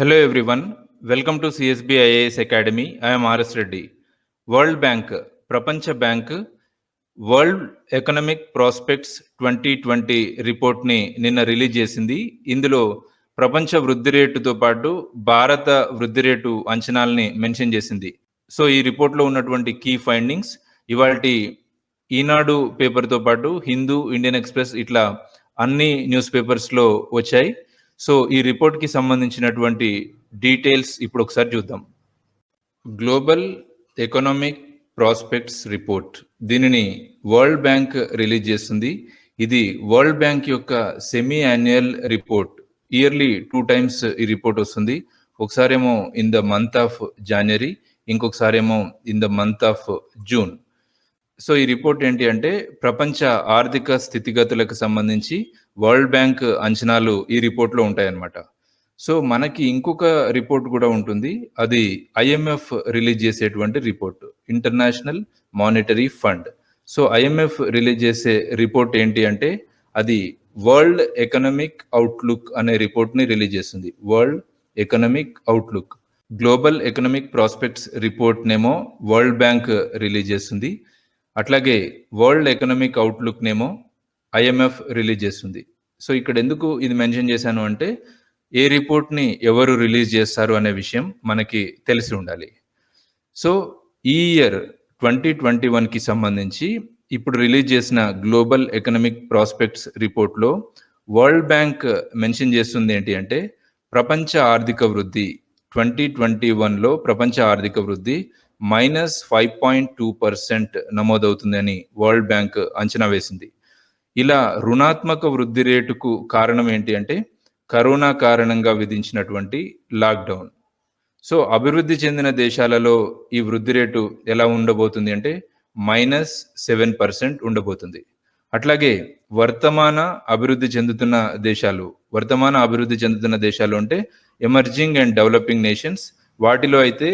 Hello everyone welcome to CSB IAS academy I'm RS Reddy world bank ప్రపంచ bank world economic prospects twenty twenty రిపోర్ట్ని నిన్న release చేసింది. ఇందులో ప్రపంచ వృద్ధి రేటుతో పాటు భారత వృద్ధి రేటు అంచనాల్ని మెన్షన్ చేసింది. సో ఈ రిపోర్ట్లో ఉన్నటువంటి కీ ఫైండింగ్స్ ఇవాల్టి ఈనాడు పేపర్తో పాటు హిందూ ఇండియన్ ఎక్స్ప్రెస్ ఇట్లా అన్ని న్యూస్ పేపర్స్లో వచ్చాయి. సో ఈ రిపోర్ట్కి సంబంధించినటువంటి డీటెయిల్స్ ఇప్పుడు ఒకసారి చూద్దాం. Global economic prospects report. దీనిని వరల్డ్ బ్యాంక్ రిలీజ్ చేస్తుంది. ఇది వరల్డ్ బ్యాంక్ యొక్క semi annual report. Yearly two times ఈ రిపోర్ట్ వస్తుంది. ఒకసారేమో in the month of January ఇంకొకసారేమో in the month of June. So ఈ రిపోర్ట్ ఏంటి అంటే ప్రపంచ ఆర్థిక స్థితిగతులకు సంబంధించి వరల్డ్ బ్యాంక్ అంచనాలు ఈ రిపోర్ట్లో ఉంటాయన్నమాట. సో మనకి ఇంకొక రిపోర్ట్ కూడా ఉంటుంది. అది ఐఎంఎఫ్ రిలీజ్ చేసేటువంటి report international monetary fund. So IMF release చేసే రిపోర్ట్ ఏంటి అంటే అది వరల్డ్ ఎకనామిక్ అవుట్లుక్ అనే రిపోర్ట్ని రిలీజ్ చేస్తుంది. World economic outlook. Global economic prospects report నేమో వరల్డ్ బ్యాంక్ రిలీజ్ చేస్తుంది. అట్లాగే వరల్డ్ ఎకనామిక్ అవుట్లుక్ నేమో ఐఎంఎఫ్ రిలీజ్ చేస్తుంది. సో ఇక్కడ ఎందుకు ఇది మెన్షన్ చేశాను అంటే ఏ రిపోర్ట్ని ఎవరు రిలీజ్ చేస్తారు అనే విషయం మనకి తెలిసి ఉండాలి. సో ఈ ఇయర్ ట్వంటీ ట్వంటీ వన్కి సంబంధించి ఇప్పుడు రిలీజ్ చేసిన గ్లోబల్ ఎకనామిక్ ప్రాస్పెక్ట్స్ రిపోర్ట్లో వరల్డ్ బ్యాంక్ మెన్షన్ చేస్తుంది ఏంటి అంటే ప్రపంచ ఆర్థిక వృద్ధి ట్వంటీ ట్వంటీ వన్లో ప్రపంచ ఆర్థిక వృద్ధి minus five point two percent నమోదవుతుందని world bank అంచనా వేసింది. ఇలా రుణాత్మక వృద్ధి రేటుకు కారణం ఏంటి అంటే కరోనా కారణంగా విధించినటువంటి లాక్డౌన్. సో అభివృద్ధి చెందిన దేశాలలో ఈ వృద్ధి రేటు ఎలా ఉండబోతుంది అంటే మైనస్ సెవెన్ పర్సెంట్ ఉండబోతుంది. అట్లాగే వర్తమాన అభివృద్ధి చెందుతున్న దేశాలు వర్తమాన అభివృద్ధి చెందుతున్న దేశాలు అంటే ఎమర్జింగ్ అండ్ డెవలపింగ్ నేషన్స్ వాటిలో అయితే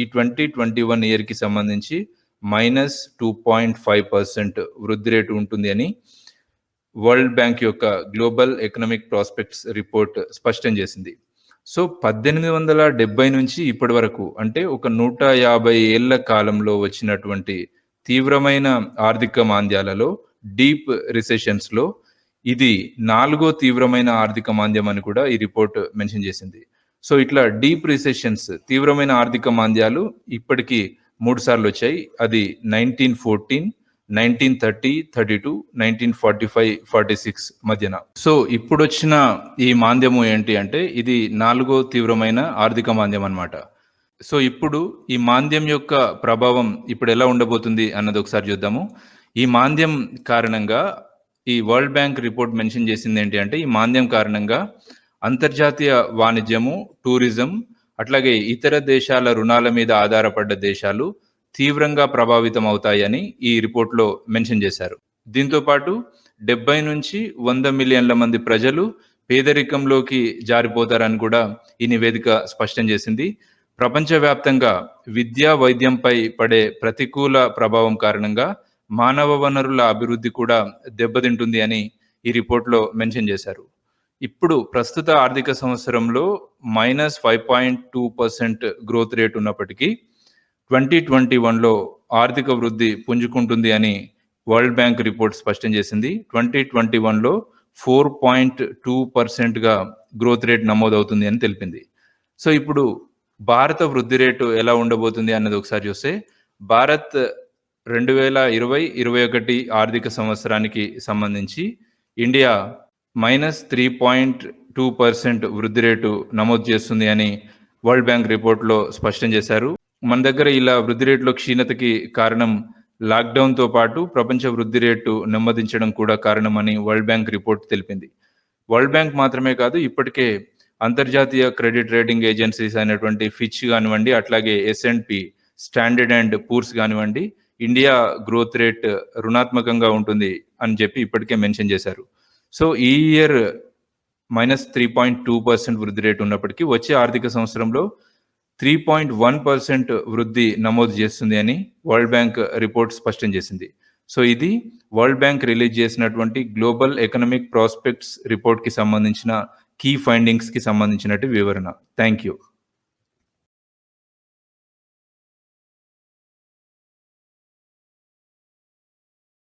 ఈ ట్వంటీ ట్వంటీ వన్ ఇయర్కి సంబంధించి minus two point five percent వృద్ధి రేటు ఉంటుంది అని వరల్డ్ బ్యాంక్ యొక్క గ్లోబల్ ఎకనామిక్ ప్రాస్పెక్ట్స్ రిపోర్ట్ స్పష్టం చేసింది. సో పద్దెనిమిది వందల డెబ్బై నుంచి ఇప్పటి వరకు అంటే ఒక నూట యాభై ఏళ్ళ కాలంలో వచ్చినటువంటి తీవ్రమైన ఆర్థిక మాంద్యాలలో డీప్ రిసెషన్స్లో ఇది నాలుగో తీవ్రమైన ఆర్థిక మాంద్యం అని కూడా ఈ రిపోర్ట్ మెన్షన్ చేసింది. సో ఇట్లా డీప్ రిసెషన్స్ తీవ్రమైన ఆర్థిక మాంద్యాలు ఇప్పటికీ మూడు సార్లు వచ్చాయి. అది nineteen fourteen nineteen thirty thirty two nineteen forty five forty six మధ్యన. సో ఇప్పుడు వచ్చిన ఈ మాంద్యము ఏంటి అంటే ఇది నాలుగో తీవ్రమైన ఆర్థిక మాంద్యం అన్నమాట. సో ఇప్పుడు ఈ మాంద్యం యొక్క ప్రభావం ఇప్పుడు ఎలా ఉండబోతుంది అన్నది ఒకసారి చూద్దాము. ఈ మాంద్యం కారణంగా ఈ వరల్డ్ బ్యాంక్ రిపోర్ట్ మెన్షన్ చేసింది ఏంటి అంటే ఈ మాంద్యం కారణంగా అంతర్జాతీయ వాణిజ్యము టూరిజం అట్లాగే ఇతర దేశాల రుణాల మీద ఆధారపడ్డ దేశాలు తీవ్రంగా ప్రభావితం అవుతాయని ఈ రిపోర్ట్లో మెన్షన్ చేశారు. దీంతో పాటు డెబ్బై నుంచి వంద మిలియన్ల మంది ప్రజలు పేదరికంలోకి జారిపోతారని కూడా ఈ నివేదిక స్పష్టం చేసింది. ప్రపంచవ్యాప్తంగా విద్యా వైద్యంపై పడే ప్రతికూల ప్రభావం కారణంగా మానవ వనరుల అభివృద్ధి కూడా దెబ్బతింటుంది అని ఈ రిపోర్ట్లో మెన్షన్ చేశారు. ఇప్పుడు ప్రస్తుత ఆర్థిక సంవత్సరంలో minus five point two percent growth rate ఉన్నప్పటికీ ట్వంటీ ట్వంటీ వన్లో ఆర్థిక వృద్ధి పుంజుకుంటుంది అని వరల్డ్ బ్యాంక్ రిపోర్ట్ స్పష్టం చేసింది. ట్వంటీ ట్వంటీ వన్లో ఫోర్ పాయింట్ టూ పర్సెంట్గా గ్రోత్ రేట్ నమోదవుతుంది అని తెలిపింది. సో ఇప్పుడు భారత వృద్ధి రేటు ఎలా ఉండబోతుంది అన్నది ఒకసారి చూస్తే భారత్ రెండు వేల ఇరవై ఇరవై ఒకటి ఆర్థిక సంవత్సరానికి సంబంధించి India minus three point two percent వృద్ధి రేటు నమోదు చేస్తుంది అని వరల్డ్ బ్యాంక్ రిపోర్ట్లో స్పష్టం చేశారు. మన దగ్గర ఇలా వృద్ధి రేటులో క్షీణతకి కారణం లాక్డౌన్తో పాటు ప్రపంచ వృద్ధి రేటు నెమ్మదించడం కూడా కారణమని వరల్డ్ బ్యాంక్ రిపోర్ట్ తెలిపింది. వరల్డ్ బ్యాంక్ మాత్రమే కాదు ఇప్పటికే అంతర్జాతీయ క్రెడిట్ రేటింగ్ ఏజెన్సీస్ అయినటువంటి ఫిచ్ కానివ్వండి అట్లాగే ఎస్ఎండ్పి స్టాండర్డ్ అండ్ పూర్స్ కానివ్వండి ఇండియా గ్రోత్ రేట్ రుణాత్మకంగా ఉంటుంది అని చెప్పి ఇప్పటికే మెన్షన్ చేశారు. సో ఈ year minus three point two percent వృద్ధి రేటు ఉన్నప్పటికీ వచ్చే ఆర్థిక సంవత్సరంలో త్రీ పాయింట్ వన్ పర్సెంట్ వృద్ధి నమోదు చేస్తుంది అని వరల్డ్ బ్యాంక్ రిపోర్ట్ స్పష్టం చేసింది. సో ఇది వరల్డ్ బ్యాంక్ రిలీజ్ చేసినటువంటి గ్లోబల్ ఎకనామిక్ ప్రాస్పెక్ట్స్ రిపోర్ట్కి సంబంధించిన కీ ఫైండింగ్స్కి సంబంధించినట్టు వివరణ. Thank you